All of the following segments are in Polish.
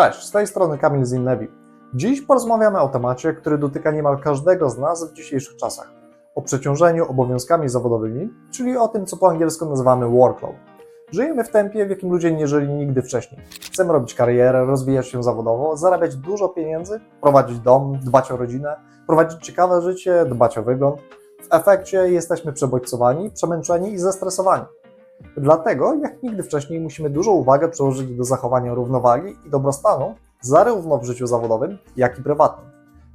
Cześć, z tej strony Kamil Zinnewi. Dziś porozmawiamy o temacie, który dotyka niemal każdego z nas w dzisiejszych czasach. O przeciążeniu obowiązkami zawodowymi, czyli o tym, co po angielsku nazywamy workload. Żyjemy w tempie, w jakim ludzie nie żyli nigdy wcześniej. Chcemy robić karierę, rozwijać się zawodowo, zarabiać dużo pieniędzy, prowadzić dom, dbać o rodzinę, prowadzić ciekawe życie, dbać o wygląd. W efekcie jesteśmy przebodźcowani, przemęczeni i zestresowani. Dlatego, jak nigdy wcześniej, musimy dużą uwagę przyłożyć do zachowania równowagi i dobrostanu, zarówno w życiu zawodowym, jak i prywatnym.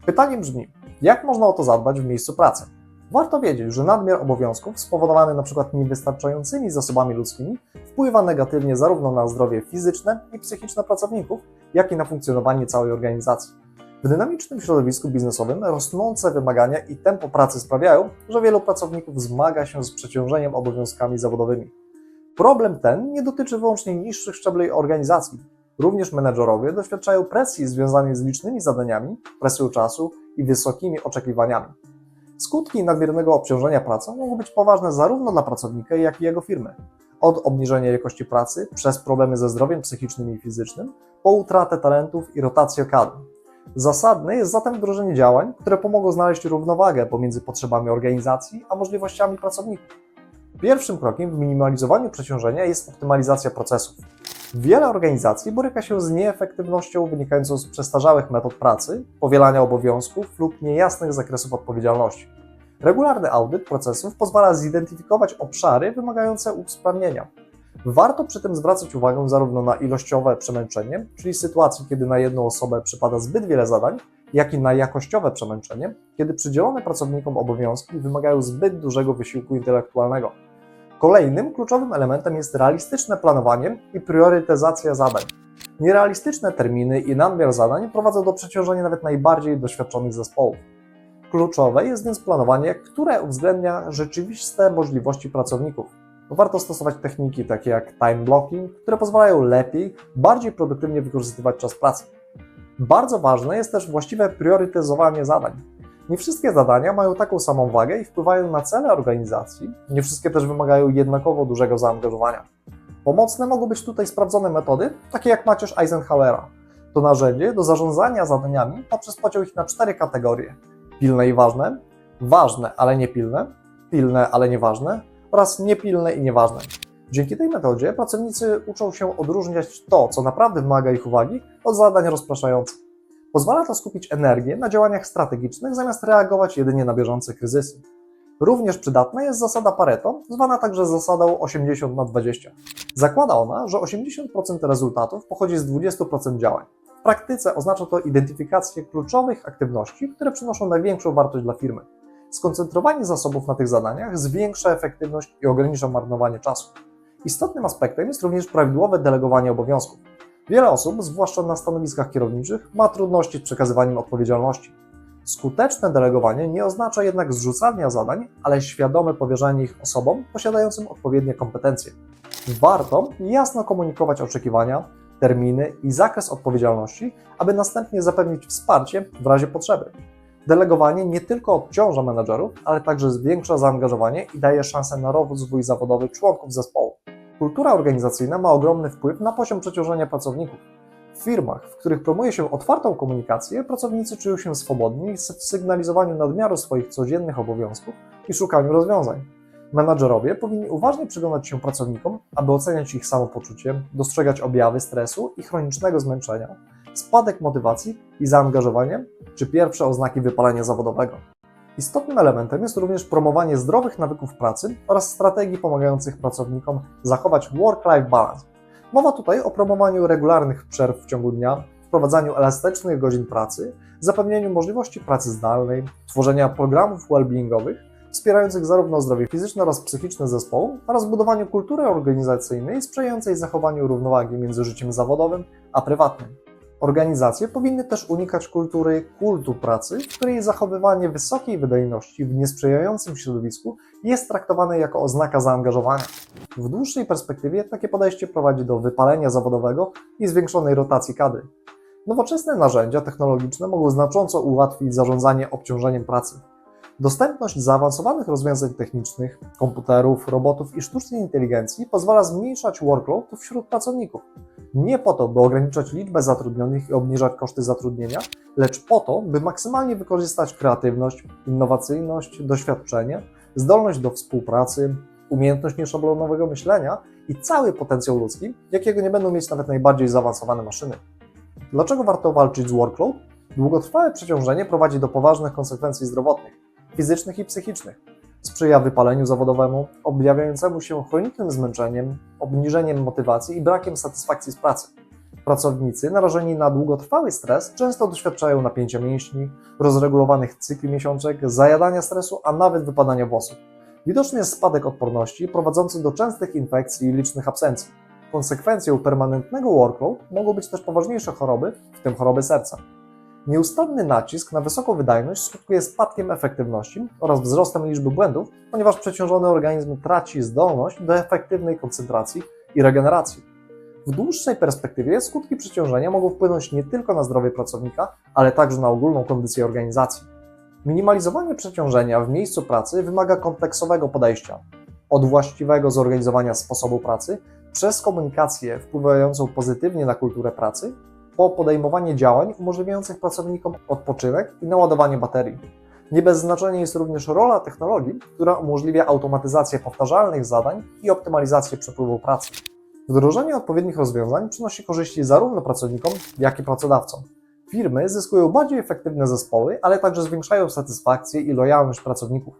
Pytanie brzmi, jak można o to zadbać w miejscu pracy? Warto wiedzieć, że nadmiar obowiązków spowodowany np. niewystarczającymi zasobami ludzkimi wpływa negatywnie zarówno na zdrowie fizyczne i psychiczne pracowników, jak i na funkcjonowanie całej organizacji. W dynamicznym środowisku biznesowym rosnące wymagania i tempo pracy sprawiają, że wielu pracowników zmaga się z przeciążeniem obowiązkami zawodowymi. Problem ten nie dotyczy wyłącznie niższych szczebli organizacji. Również menedżerowie doświadczają presji związanej z licznymi zadaniami, presją czasu i wysokimi oczekiwaniami. Skutki nadmiernego obciążenia pracą mogą być poważne zarówno dla pracownika, jak i jego firmy. Od obniżenia jakości pracy przez problemy ze zdrowiem psychicznym i fizycznym, po utratę talentów i rotację kadr. Zasadne jest zatem wdrożenie działań, które pomogą znaleźć równowagę pomiędzy potrzebami organizacji a możliwościami pracowników. Pierwszym krokiem w minimalizowaniu przeciążenia jest optymalizacja procesów. Wiele organizacji boryka się z nieefektywnością wynikającą z przestarzałych metod pracy, powielania obowiązków lub niejasnych zakresów odpowiedzialności. Regularny audyt procesów pozwala zidentyfikować obszary wymagające usprawnienia. Warto przy tym zwracać uwagę zarówno na ilościowe przemęczenie, czyli sytuacje, kiedy na jedną osobę przypada zbyt wiele zadań, jak i na jakościowe przemęczenie, kiedy przydzielone pracownikom obowiązki wymagają zbyt dużego wysiłku intelektualnego. Kolejnym kluczowym elementem jest realistyczne planowanie i priorytetyzacja zadań. Nierealistyczne terminy i nadmiar zadań prowadzą do przeciążenia nawet najbardziej doświadczonych zespołów. Kluczowe jest więc planowanie, które uwzględnia rzeczywiste możliwości pracowników. Warto stosować techniki takie jak time blocking, które pozwalają lepiej, bardziej produktywnie wykorzystywać czas pracy. Bardzo ważne jest też właściwe priorytetyzowanie zadań. Nie wszystkie zadania mają taką samą wagę i wpływają na cele organizacji, nie wszystkie też wymagają jednakowo dużego zaangażowania. Pomocne mogą być tutaj sprawdzone metody, takie jak macierz Eisenhowera. To narzędzie do zarządzania zadaniami poprzez podział ich na cztery kategorie: pilne i ważne, ważne, ale nie pilne, pilne, ale nieważne oraz niepilne i nieważne. Dzięki tej metodzie pracownicy uczą się odróżniać to, co naprawdę wymaga ich uwagi, od zadań rozpraszających. Pozwala to skupić energię na działaniach strategicznych, zamiast reagować jedynie na bieżące kryzysy. Również przydatna jest zasada Pareto, zwana także zasadą 80 na 20. Zakłada ona, że 80% rezultatów pochodzi z 20% działań. W praktyce oznacza to identyfikację kluczowych aktywności, które przynoszą największą wartość dla firmy. Skoncentrowanie zasobów na tych zadaniach zwiększa efektywność i ogranicza marnowanie czasu. Istotnym aspektem jest również prawidłowe delegowanie obowiązków. Wiele osób, zwłaszcza na stanowiskach kierowniczych, ma trudności z przekazywaniem odpowiedzialności. Skuteczne delegowanie nie oznacza jednak zrzucania zadań, ale świadome powierzanie ich osobom posiadającym odpowiednie kompetencje. Warto jasno komunikować oczekiwania, terminy i zakres odpowiedzialności, aby następnie zapewnić wsparcie w razie potrzeby. Delegowanie nie tylko odciąża menedżerów, ale także zwiększa zaangażowanie i daje szansę na rozwój zawodowy członków zespołu. Kultura organizacyjna ma ogromny wpływ na poziom przeciążenia pracowników. W firmach, w których promuje się otwartą komunikację, pracownicy czują się swobodni w sygnalizowaniu nadmiaru swoich codziennych obowiązków i szukaniu rozwiązań. Menadżerowie powinni uważnie przyglądać się pracownikom, aby oceniać ich samopoczucie, dostrzegać objawy stresu i chronicznego zmęczenia, spadek motywacji i zaangażowania, czy pierwsze oznaki wypalenia zawodowego. Istotnym elementem jest również promowanie zdrowych nawyków pracy oraz strategii pomagających pracownikom zachować work-life balance. Mowa tutaj o promowaniu regularnych przerw w ciągu dnia, wprowadzaniu elastycznych godzin pracy, zapewnieniu możliwości pracy zdalnej, tworzenia programów well-beingowych, wspierających zarówno zdrowie fizyczne oraz psychiczne zespołu oraz budowaniu kultury organizacyjnej sprzyjającej zachowaniu równowagi między życiem zawodowym a prywatnym. Organizacje powinny też unikać kultury kultu pracy, w której zachowywanie wysokiej wydajności w niesprzyjającym środowisku jest traktowane jako oznaka zaangażowania. W dłuższej perspektywie takie podejście prowadzi do wypalenia zawodowego i zwiększonej rotacji kadry. Nowoczesne narzędzia technologiczne mogą znacząco ułatwić zarządzanie obciążeniem pracy. Dostępność zaawansowanych rozwiązań technicznych, komputerów, robotów i sztucznej inteligencji pozwala zmniejszać workload wśród pracowników. Nie po to, by ograniczać liczbę zatrudnionych i obniżać koszty zatrudnienia, lecz po to, by maksymalnie wykorzystać kreatywność, innowacyjność, doświadczenie, zdolność do współpracy, umiejętność nieszablonowego myślenia i cały potencjał ludzki, jakiego nie będą mieć nawet najbardziej zaawansowane maszyny. Dlaczego warto walczyć z workload? Długotrwałe przeciążenie prowadzi do poważnych konsekwencji zdrowotnych, fizycznych i psychicznych. Sprzyja wypaleniu zawodowemu, objawiającemu się chronicznym zmęczeniem, obniżeniem motywacji i brakiem satysfakcji z pracy. Pracownicy narażeni na długotrwały stres często doświadczają napięcia mięśni, rozregulowanych cykli miesiączek, zajadania stresu, a nawet wypadania włosów. Widoczny jest spadek odporności prowadzący do częstych infekcji i licznych absencji. Konsekwencją permanentnego workload mogą być też poważniejsze choroby, w tym choroby serca. Nieustanny nacisk na wysoką wydajność skutkuje spadkiem efektywności oraz wzrostem liczby błędów, ponieważ przeciążony organizm traci zdolność do efektywnej koncentracji i regeneracji. W dłuższej perspektywie skutki przeciążenia mogą wpłynąć nie tylko na zdrowie pracownika, ale także na ogólną kondycję organizacji. Minimalizowanie przeciążenia w miejscu pracy wymaga kompleksowego podejścia. Od właściwego zorganizowania sposobu pracy, przez komunikację wpływającą pozytywnie na kulturę pracy, po podejmowanie działań umożliwiających pracownikom odpoczynek i naładowanie baterii. Nie bez znaczenia jest również rola technologii, która umożliwia automatyzację powtarzalnych zadań i optymalizację przepływu pracy. Wdrożenie odpowiednich rozwiązań przynosi korzyści zarówno pracownikom, jak i pracodawcom. Firmy zyskują bardziej efektywne zespoły, ale także zwiększają satysfakcję i lojalność pracowników.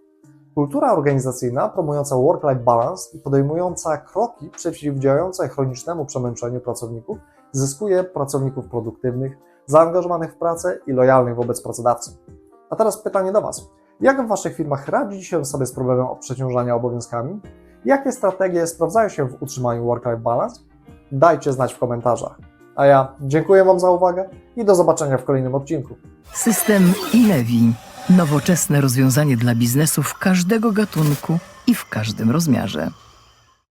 Kultura organizacyjna promująca work-life balance i podejmująca kroki przeciwdziałające chronicznemu przemęczeniu pracowników zyskuje pracowników produktywnych, zaangażowanych w pracę i lojalnych wobec pracodawcy. A teraz pytanie do Was. Jak w Waszych firmach radzi się sobie z problemem przeciążania obowiązkami? Jakie strategie sprawdzają się w utrzymaniu work-life balance? Dajcie znać w komentarzach. A ja dziękuję Wam za uwagę i do zobaczenia w kolejnym odcinku. System Ilevi. Nowoczesne rozwiązanie dla biznesów każdego gatunku i w każdym rozmiarze.